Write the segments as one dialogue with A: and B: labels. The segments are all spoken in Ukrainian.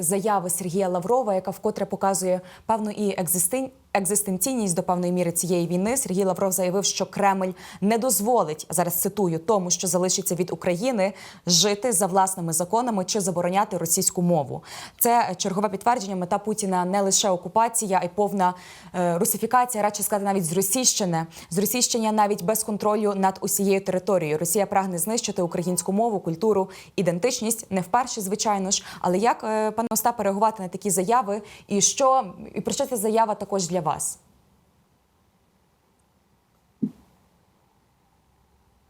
A: заяви Сергія Лаврова, яка вкотре показує певну і екзистен... екзистенційність до певної міри цієї війни. Сергій Лавров заявив, що Кремль не дозволить зараз цитую тому, що залишиться від України, жити за власними законами чи забороняти російську мову. Це чергове підтвердження. Мета Путіна не лише окупація, а й повна е, русифікація, радше сказати, навіть зросійщене, зросійщення навіть без контролю над усією територією. Росія прагне знищити українську мову, культуру, ідентичність не вперше, звичайно ж. Але як е, пане Остапе реагувати на такі заяви, і що і про що ця заява також для вас?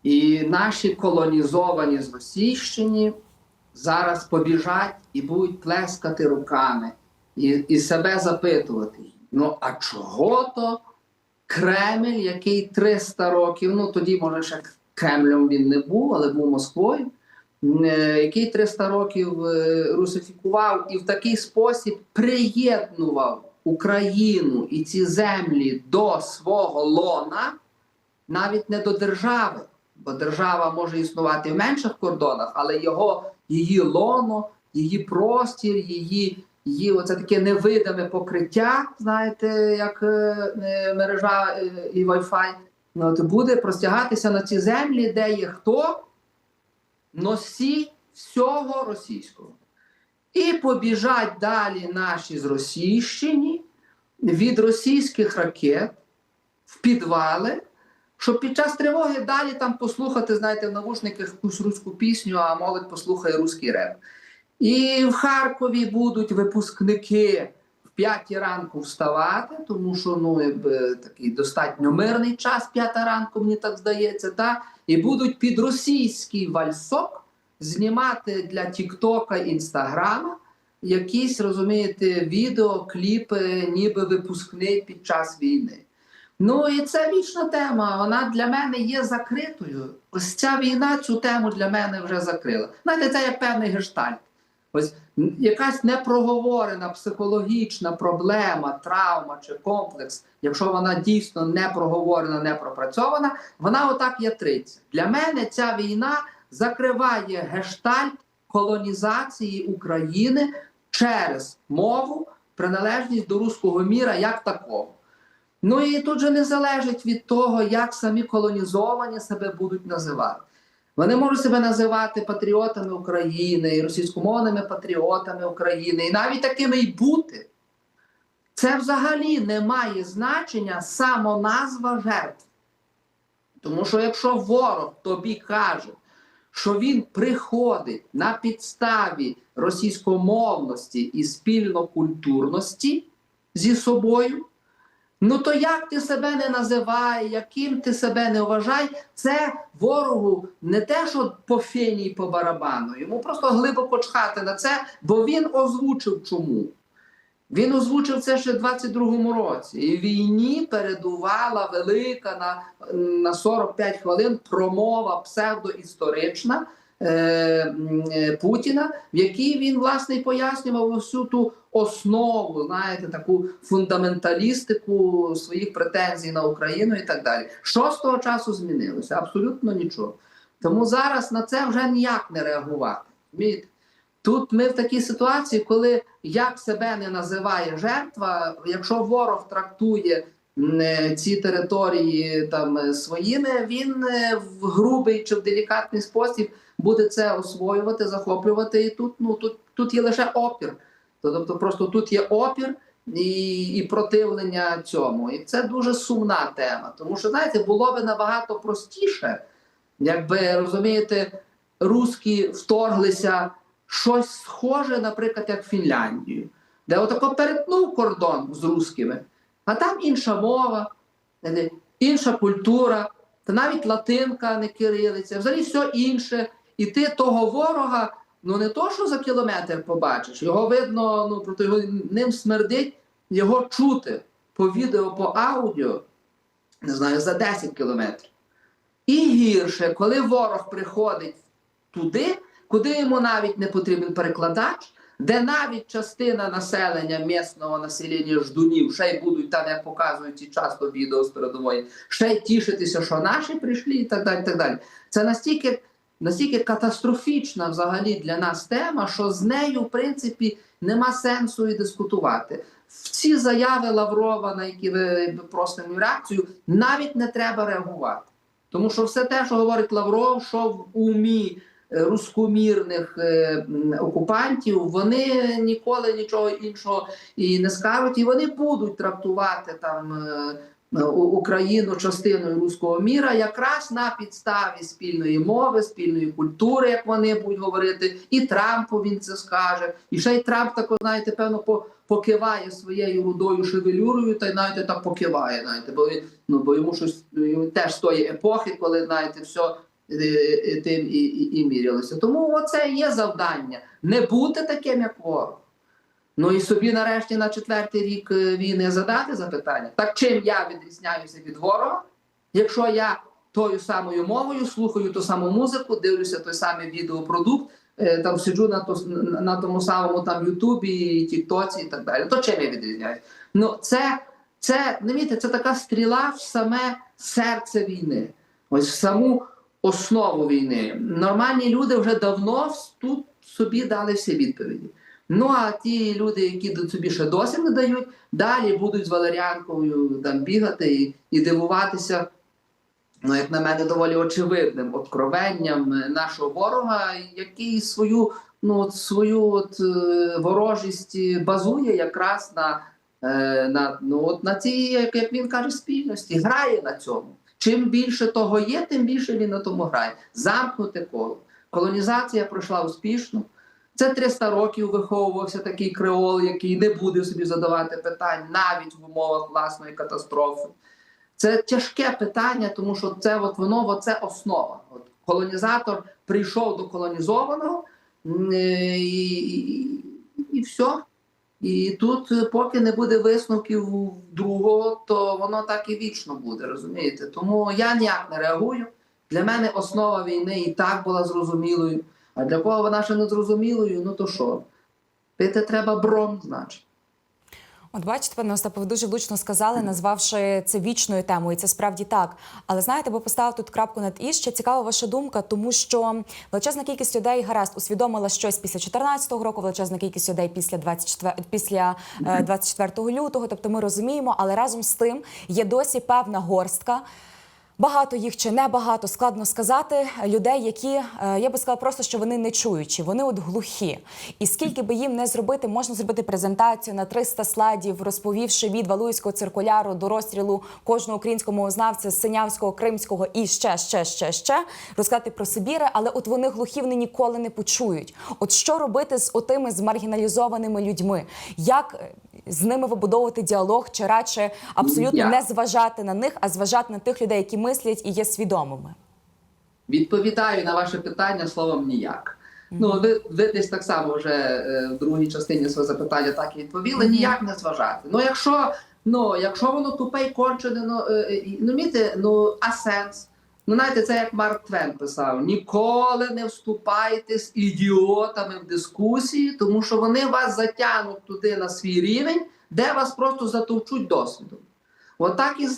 B: І наші колонізовані з Російщини зараз побіжать і будуть плескати руками і, і себе запитувати. Ну, а чого то Кремль, який 300 років, ну тоді, може, ще Кремлем він не був, але був Москвою, е, який 300 років е, русифікував і в такий спосіб приєднував Україну і ці землі до свого лона, навіть не до держави, бо держава може існувати в менших кордонах, але його, її лоно, її простір, її, її оце таке невидиме покриття, знаєте, як е, е, мережа е, і Wi-Fi, ну, буде простягатися на ці землі, де є хто? Носій всього російського. І побіжать далі наші з Російщини від російських ракет в підвали, щоб під час тривоги далі там послухати, знаєте, в навушниках якусь руську пісню, а молодь послухає руський реп. І в Харкові будуть випускники в п'ятій ранку вставати, тому що ну, якби, такий достатньо мирний час, п'ята ранку, мені так здається, та? і будуть під російський вальсок знімати для Тіктока Інстаграма якісь, розумієте, відео, кліпи, ніби випускник під час війни. Ну і це вічна тема. Вона для мене є закритою. Ось ця війна цю тему для мене вже закрила. Знаєте, це як певний гештальт. Ось якась непроговорена психологічна проблема, травма чи комплекс, якщо вона дійсно не проговорена, не пропрацьована, вона отак 30. Для мене ця війна закриває гештальт колонізації України через мову, приналежність до руського міра як такого. Ну і тут же не залежить від того, як самі колонізовані себе будуть називати. Вони можуть себе називати патріотами України і російськомовними патріотами України, і навіть такими й бути. Це взагалі не має значення самоназва жертв. Тому що якщо ворог тобі каже, що він приходить на підставі російськомовності і спільнокультурності зі собою, ну то як ти себе не називай, яким ти себе не вважай, це ворогу не те, що по фені і по барабану, йому просто глибоко чхати на це, бо він озвучив чому. Він озвучив це ще в 22-му році. І війні передувала велика на на 45 хвилин промова псевдоісторична е, Путіна, в якій він власне і пояснював всю ту основу, знаєте, таку фундаменталістику своїх претензій на Україну і так далі. Що з того часу змінилося? Абсолютно нічого. Тому зараз на це вже ніяк не реагувати. Тут ми в такій ситуації, коли як себе не називає жертва, якщо ворог трактує е, ці території там е, своїми, він е, в грубий чи в делікатний спосіб буде це освоювати, захоплювати. І тут ну тут, тут є лише опір. Тобто, просто тут є опір і, і противлення цьому. І це дуже сумна тема. Тому що, знаєте, було би набагато простіше, якби розумієте, русські вторглися щось схоже, наприклад, як Фінляндію, де отако перетнув кордон з русскими, а там інша мова, інша культура, та навіть латинка, не кирилиця, взагалі все інше. І ти того ворога, ну не то, що за кілометр побачиш, його видно, ну проти його ним смердить, його чути по відео, по аудіо, не знаю, за 10 кілометрів. І гірше, коли ворог приходить туди куди йому навіть не потрібен перекладач, де навіть частина населення місного населення ждунів ще й будуть там, як показують і часто відео з передової, ще й тішитися, що наші прийшли, і так далі. так далі. Це настільки настільки катастрофічна взагалі для нас тема, що з нею, в принципі, нема сенсу і дискутувати. В ці заяви Лаврова, на які ви просите мою реакцію, навіть не треба реагувати. Тому що все те, що говорить Лавров, що в умі рускомірних е, окупантів, вони ніколи нічого іншого і не скажуть, і вони будуть трактувати там. е, е, Україну частиною руського міра якраз на підставі спільної мови, спільної культури, як вони будуть говорити, і Трампу він це скаже. І ще й Трамп тако, знаєте, певно, по, покиває своєю рудою шевелюрою, та й навіть так покиває. Знаєте, бо він ну бо йому щось йому теж з тої епохи, коли знаєте, все е, е, тим і, і, і мірялося. Тому оце є завдання не бути таким, як ворог. Ну і собі нарешті на четвертий рік е, війни задати запитання. Так чим я відрізняюся від ворога, якщо я тою самою мовою слухаю ту саму музику, дивлюся той самий відеопродукт, е, там сиджу на, то, на, тому самому там Ютубі, Тіктоці і так далі. То чим я відрізняюся? Ну це, це, не вірите, це така стріла в саме серце війни, ось в саму основу війни. Нормальні люди вже давно тут собі дали всі відповіді. Ну а ті люди, які до- собі ще досі не дають, далі будуть з валеріанкою там бігати і, і дивуватися. Ну, як на мене, доволі очевидним откровенням е, нашого ворога, який свою, ну, от, свою от, е, ворожість базує якраз на, е, на, ну, от, на цій, як він каже, спільності, грає на цьому. Чим більше того є, тим більше він на тому грає. Замкнуте коло. Колонізація пройшла успішно. Це 300 років виховувався такий креол, який не буде собі задавати питань навіть в умовах власної катастрофи. Це тяжке питання, тому що це от воно це основа. От колонізатор прийшов до колонізованого і, і, і все. І тут, е, поки не буде висновків другого, то воно так і вічно буде, розумієте? Тому я ніяк не реагую. Для мене основа війни і так була зрозумілою. А для кого вона ще не зрозумілою, ну то що? Пити треба бром, значить.
A: От бачите, пане Остапе, ви дуже влучно сказали, назвавши це вічною темою. і Це справді так. Але знаєте, бо поставив тут крапку над і ще цікава ваша думка, тому що величезна кількість людей гаразд усвідомила щось після 14 року, величезна кількість людей після 24, після е, 24 лютого. Тобто ми розуміємо, але разом з тим є досі певна горстка. Багато їх чи не багато, складно сказати. Людей, які е, я би сказала просто, що вони не чуючі, вони от глухі. І скільки би їм не зробити, можна зробити презентацію на 300 слайдів, розповівши від Валуївського циркуляру до розстрілу кожного українського мовознавця, Синявського, Кримського і ще, ще, ще, ще розказати про Сибіри, але от вони глухі, вони ніколи не почують. От що робити з отими змаргіналізованими людьми? Як з ними вибудовувати діалог, чи радше абсолютно
B: Я-
A: не зважати на них, а зважати на тих людей, які мислять і є свідомими.
B: Відповідаю на ваше питання словом ніяк. Ну, ви, ви десь так само вже е, в другій частині свого запитання так і відповіли, ніяк не зважати. Ну, якщо, ну, якщо воно тупе й кончене, ну, е, е, ну, міте, ну, а сенс? Ну, знаєте, це як Марк Твен писав: ніколи не вступайте з ідіотами в дискусії, тому що вони вас затягнуть туди на свій рівень, де вас просто затовчуть досвідом. Отак і,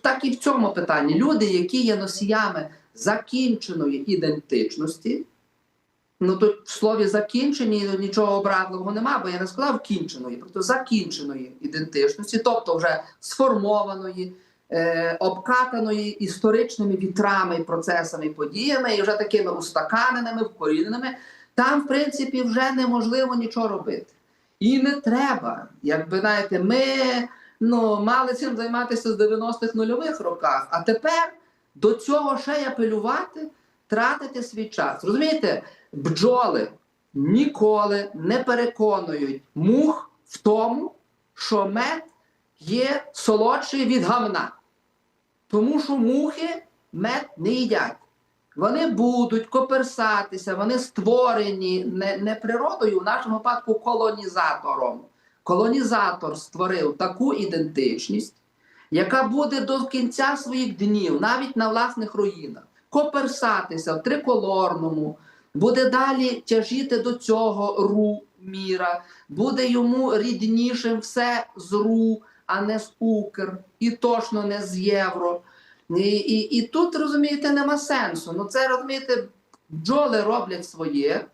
B: так і в цьому питанні. Люди, які є носіями закінченої ідентичності, ну то в слові закінчені нічого образливого нема, бо я не сказав кінченої, просто закінченої ідентичності, тобто вже сформованої, е, обкатаної історичними вітрами, процесами, подіями, і вже такими устаканеними, вкоріненими, там, в принципі, вже неможливо нічого робити. І не треба. Якби знаєте, ми ну, мали цим займатися з 90-х нульових роках, а тепер до цього ще й апелювати, тратити свій час. Розумієте, бджоли ніколи не переконують мух в тому, що мед є солодший від гамна. Тому що мухи мед не їдять. Вони будуть коперсатися, вони створені не, не природою, в нашому випадку колонізатором. Колонізатор створив таку ідентичність, яка буде до кінця своїх днів, навіть на власних руїнах, коперсатися в триколорному, буде далі тяжіти до цього ру міра, буде йому ріднішим все з ру, а не з укр, і точно не з євро. І, і, і тут, розумієте, нема сенсу. Ну це розумієте, бджоли роблять своє,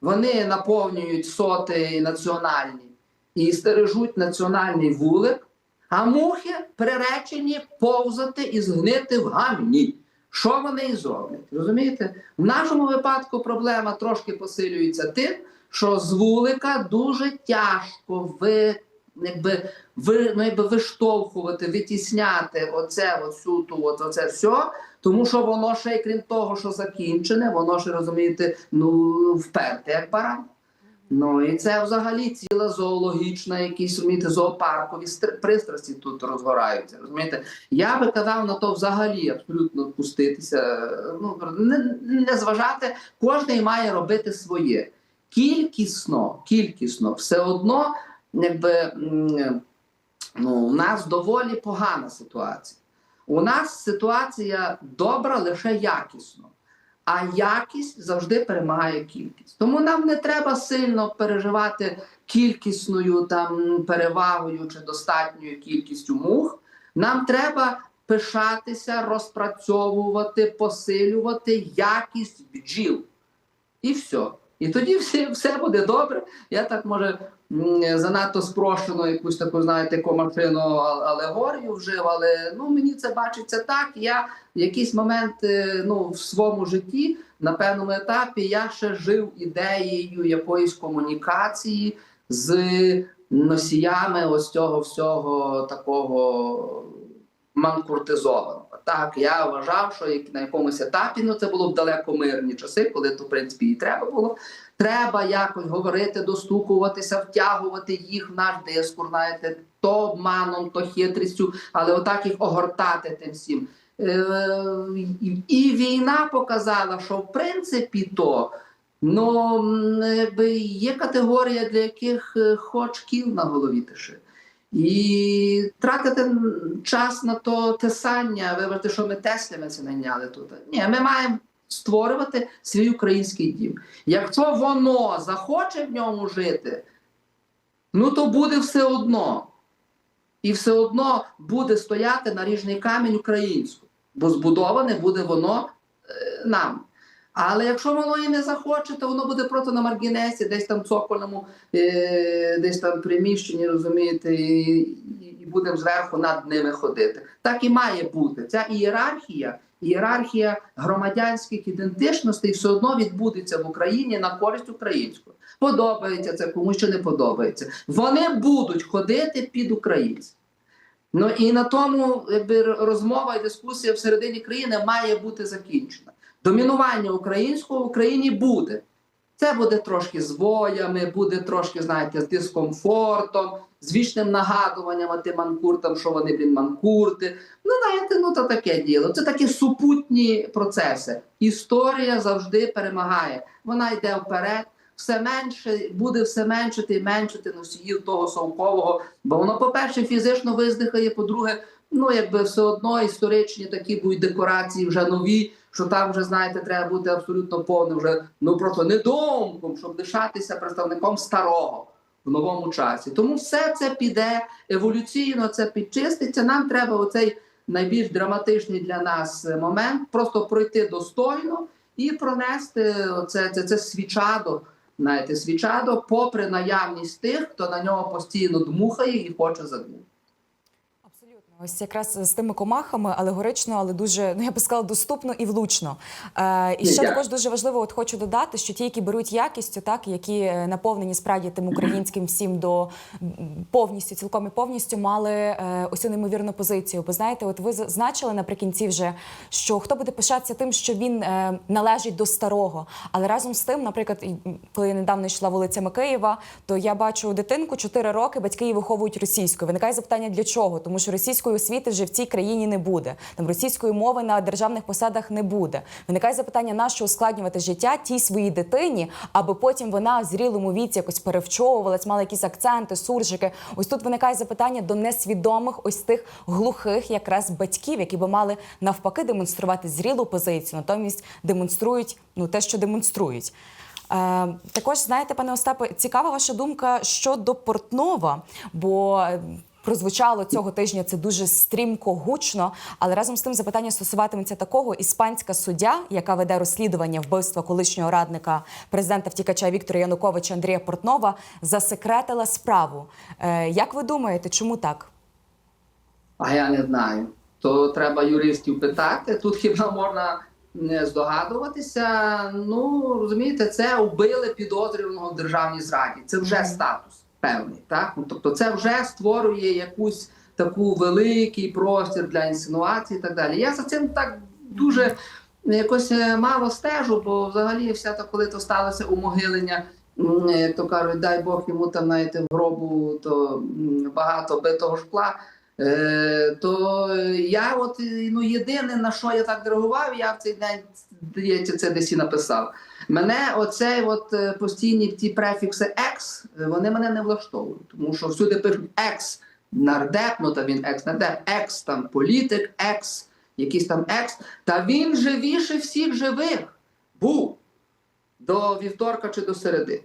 B: вони наповнюють соти національні і стережуть національний вулик, а мухи приречені повзати і згнити в гамні. Що вони і зроблять? Розумієте? В нашому випадку проблема трошки посилюється тим, що з вулика дуже тяжко ви, якби, ви, ну, якби виштовхувати, витісняти оце, оцю, ту, от, оце все, тому що воно ще, й крім того, що закінчене, воно ще розумієте, ну вперте, як баран. Ну і це взагалі ціла зоологічна, якісь розумієте, зоопаркові стр- пристрасті тут розгораються. Розумієте, я би казав на то взагалі абсолютно пуститися. Ну не, не зважати, кожен має робити своє. Кількісно, кількісно, все одно, якби ну, у нас доволі погана ситуація. У нас ситуація добра лише якісно а якість завжди перемагає кількість. Тому нам не треба сильно переживати кількісною там перевагою чи достатньою кількістю мух. Нам треба пишатися, розпрацьовувати, посилювати якість бджіл. І все. І тоді все, все буде добре. Я так може занадто спрощено якусь таку, знаєте, комашину алегорію вжив, але ну мені це бачиться так. Я в якийсь момент е, ну, в своєму житті на певному етапі я ще жив ідеєю якоїсь комунікації з носіями ось цього всього такого манкуртизованого. Так, я вважав, що на якомусь етапі ну це було б далеко мирні часи, коли то в принципі і треба було. Треба якось говорити, достукуватися, втягувати їх в наш дискур, знаєте, то обманом, то хитрістю, але отак їх огортати тим всім. Е, і- війна показала, що в принципі то ну, є категорія, для яких е, хоч кіл на голові тиши. І тратити час на то тесання, вибрати, що ми Теслями це найняли тут. Ні, ми маємо створювати свій український дім. Якщо воно захоче в ньому жити, ну то буде все одно. І все одно буде стояти наріжний камінь українською, бо збудоване буде воно е, нам. Але якщо воно і не захоче, то воно буде просто на маргінесі, десь там цокольному, е, десь там приміщенні, розумієте, і, будемо зверху над ними ходити. Так і має бути. Ця ієрархія, ієрархія громадянських ідентичностей все одно відбудеться в Україні на користь української. Подобається це, комусь що не подобається. Вони будуть ходити під українців. Ну і на тому якби розмова і дискусія всередині країни має бути закінчена. Домінування українського в Україні буде. Це буде трошки з воями, буде трошки, знаєте, з дискомфортом, з вічним нагадуванням тим манкуртам, що вони блін манкурти. Ну, знаєте, ну то таке діло. Це такі супутні процеси. Історія завжди перемагає. Вона йде вперед. Все менше буде все меншити і меншити носіїв того совкового, бо воно, по-перше, фізично виздихає, по-друге, ну якби все одно історичні такі будуть декорації вже нові, що там вже знаєте, треба бути абсолютно повним, вже ну просто недоумком, щоб лишатися представником старого в новому часі. Тому все це піде еволюційно, це підчиститься. Нам треба оцей найбільш драматичний для нас момент просто пройти достойно і пронести це, це, це свічадо. Знаєте, свічадо, попри наявність тих, хто на нього постійно дмухає і хоче задмухати.
A: Ось якраз з тими комахами алегорично, але дуже ну я би сказала, доступно і влучно. Е, і ще також дуже важливо, от хочу додати, що ті, які беруть якістю, так які е, наповнені справді тим українським всім до повністю, цілком і повністю мали е, ось цю неймовірну позицію. Бо знаєте, от ви зазначили наприкінці вже, що хто буде пишатися тим, що він е, належить до старого. Але разом з тим, наприклад, коли я недавно йшла вулицями Києва, то я бачу дитинку 4 роки, батьки її виховують російською. Виникає запитання для чого? Тому що російської освіти вже в цій країні не буде. Там російської мови на державних посадах не буде. Виникає запитання, на що ускладнювати життя тій своїй дитині, аби потім вона в зрілому віці якось перевчовувалась, мала якісь акценти, суржики. Ось тут виникає запитання до несвідомих, ось тих глухих, якраз батьків, які би мали навпаки демонструвати зрілу позицію, натомість демонструють ну те, що демонструють. Е, також знаєте, пане Остапе, цікава ваша думка щодо Портнова, бо прозвучало цього тижня. Це дуже стрімко, гучно. Але разом з тим запитання стосуватиметься такого: іспанська суддя, яка веде розслідування вбивства колишнього радника президента втікача Віктора Януковича Андрія Портнова, засекретила справу. Е, як ви думаєте, чому так?
B: А я не знаю. То треба юристів питати. Тут хіба можна не здогадуватися. Ну розумієте, це убили підозрюваного в державній зраді. Це вже статус певний. Так ну тобто, це вже створює якусь таку великий простір для інсинуацій і так далі. Я за цим так дуже якось е, мало стежу, бо взагалі все то, коли то сталося умогилення. Як то кажуть, дай Бог йому там знаєте, в гробу то багато битого шкла. Е, то я от е, ну єдине на що я так реагував, я в цей день здається, це десь і написав. Мене оцей от е, постійні ті префікси екс, е, вони мене не влаштовують, тому що всюди пишуть екс нардеп, ну та він екс нардеп, екс там політик, екс, якийсь там екс. Та він живіше всіх живих був до вівторка чи до середи.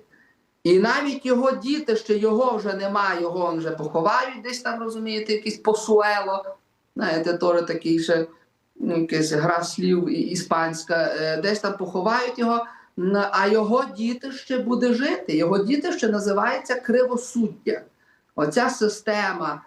B: І навіть його діти, ще його вже немає, його вже поховають десь там, розумієте, якийсь посуело. Знаєте, теж такий ще ну, якась гра слів іспанська, е, десь там поховають його, а його діти ще буде жити. Його діти ще називається кривосуддя. Оця система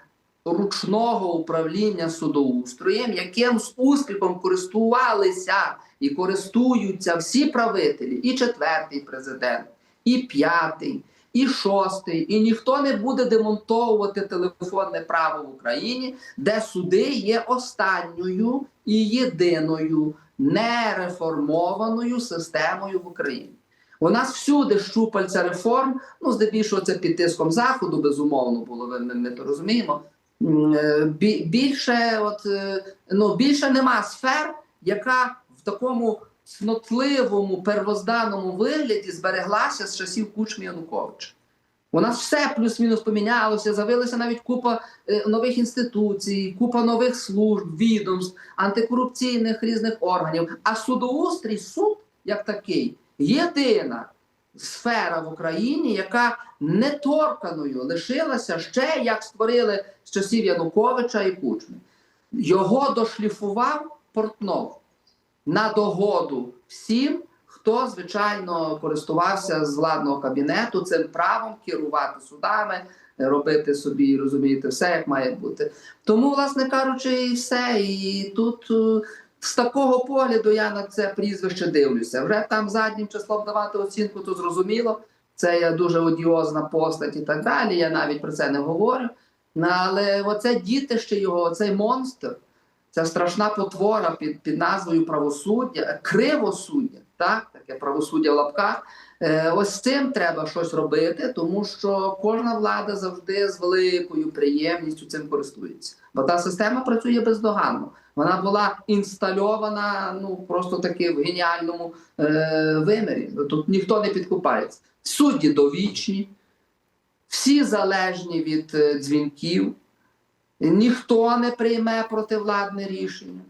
B: ручного управління судоустроєм, яким з успіхом користувалися і користуються всі правителі, і четвертий президент, і п'ятий, і шостий, і ніхто не буде демонтовувати телефонне право в Україні, де суди є останньою і єдиною нереформованою системою в Україні. У нас всюди щупальця реформ, ну здебільшого це під тиском заходу, безумовно було. Ми, ми, то розуміємо. Е, бі- Більше, от е, ну більше нема сфер, яка в такому цнотливому первозданному вигляді збереглася з часів Кучми Януковича. У нас все плюс-мінус помінялося, з'явилася навіть купа е, нових інституцій, купа нових служб, відомств, антикорупційних різних органів. А судоустрій, суд як такий, єдина сфера в Україні, яка неторканою лишилася ще як створили з часів Януковича і Кучми. Його дошліфував Портнов на догоду всім, хто звичайно користувався з владного кабінету цим правом керувати судами, робити собі, розумієте, все як має бути. Тому, власне кажучи, і все. І тут е, з такого погляду я на це прізвище дивлюся. Вже там заднім числом давати оцінку, то зрозуміло. Це є дуже одіозна постать і так далі. Я навіть про це не говорю. Але оце дітище його, оцей монстр, ця страшна потвора під, під назвою правосуддя, кривосуддя, так, таке правосуддя в лапках. Е, ось з цим треба щось робити, тому що кожна влада завжди з великою приємністю цим користується. Бо та система працює бездоганно. Вона була інстальована ну просто таки в геніальному е, вимірі. Тут ніхто не підкупається. Судді довічні, всі залежні від е, дзвінків, ніхто не прийме противладне рішення.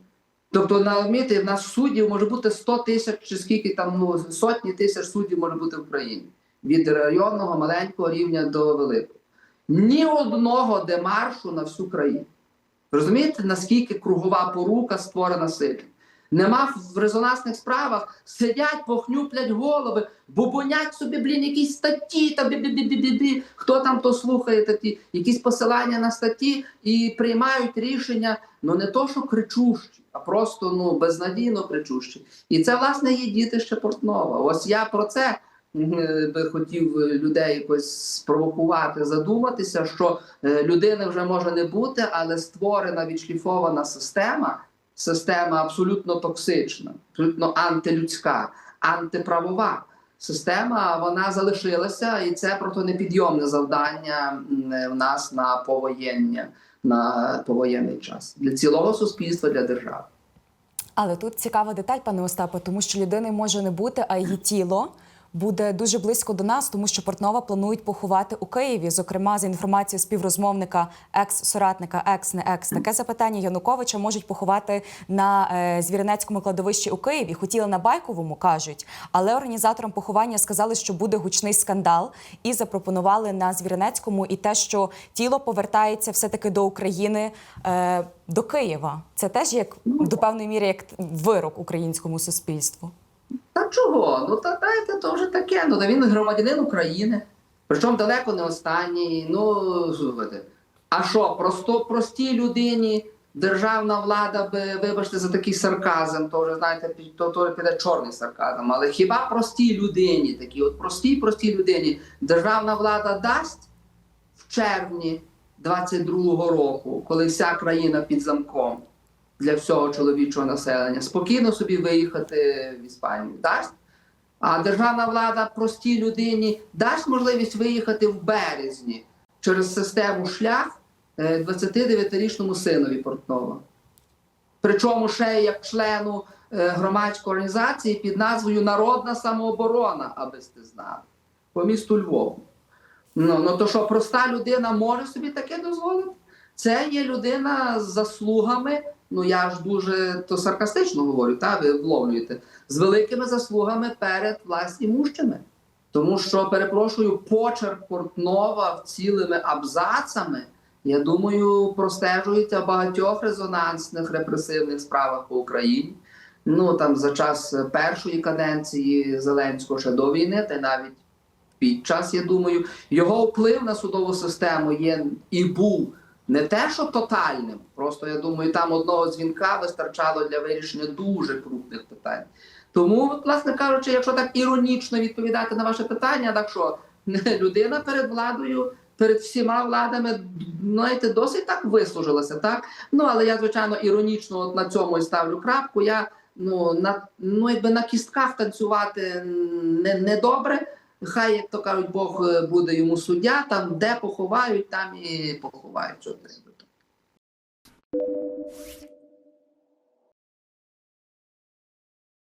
B: Тобто, розумієте, в нас суддів може бути 100 тисяч чи скільки там ну, сотні тисяч суддів може бути в Україні від районного маленького рівня до великого. Ні одного демаршу на всю країну. Розумієте, наскільки кругова порука створена сильно? Нема в резонансних справах, сидять, похнюплять голови, бубонять собі, блін, якісь статті, та бі-бі-бі-бі-бі. Хто там то слухає такі, якісь посилання на статті і приймають рішення, ну не то, що кричущі, а просто ну безнадійно кричущі. І це, власне, є дітище Портнова. Ось я про це би хотів людей якось спровокувати, задуматися, що е, людини вже може не бути, але створена відшліфована система система абсолютно токсична, абсолютно антилюдська, антиправова система. Вона залишилася, і це просто непідйомне завдання в нас на повоєння, на повоєнний час для цілого суспільства, для держави.
A: Але тут цікава деталь, пане Остапе, тому що людини може не бути, а її тіло буде дуже близько до нас, тому що Портнова планують поховати у Києві. Зокрема, за інформацією співрозмовника, екс-соратника, екс не екс. Таке запитання Януковича можуть поховати на е, Звіринецькому кладовищі у Києві. Хотіли на Байковому, кажуть, але організаторам поховання сказали, що буде гучний скандал, і запропонували на Звіринецькому і те, що тіло повертається все таки до України. Е, до Києва це теж як до певної міри як вирок українському суспільству.
B: Та чого? Ну та дайте, то вже таке. Ну він громадянин України. Причому далеко не останній. Ну. А що, просто простій людині державна влада би, вибачте, за такий сарказм, то вже знаєте, то, то піде чорний сарказм. Але хіба простій людині, такій от простій, простій людині, державна влада дасть в червні 22-го року, коли вся країна під замком для всього чоловічого населення, спокійно собі виїхати в Іспанію. Дасть? А державна влада простій людині дасть можливість виїхати в березні через систему шлях е, 29-річному синові Портнова. Причому ще як члену е, громадської організації під назвою Народна самооборона, аби сте знали, по місту Львову. Ну, ну то що проста людина може собі таке дозволити? Це є людина з заслугами. Ну я ж дуже то саркастично говорю, та ви вловлюєте з великими заслугами перед власні власнімущими. Тому що, перепрошую, почерк Портнова цілими абзацами, я думаю, простежується в багатьох резонансних репресивних справах по Україні. Ну там за час першої каденції Зеленського ще до війни, та й навіть під час, я думаю, його вплив на судову систему є і був не те, що тотальним. Просто я думаю, там одного дзвінка вистачало для вирішення дуже крупних питань. Тому, власне кажучи, якщо так іронічно відповідати на ваше питання, так що людина перед владою, перед всіма владами, знаєте, досить так вислужилася, так? Ну але я, звичайно, іронічно от на цьому і ставлю крапку. Я ну на ну якби на кістках танцювати не, не добре. Хай, як то кажуть, Бог е, буде йому суддя, там де поховають, там і поховають. Що треба.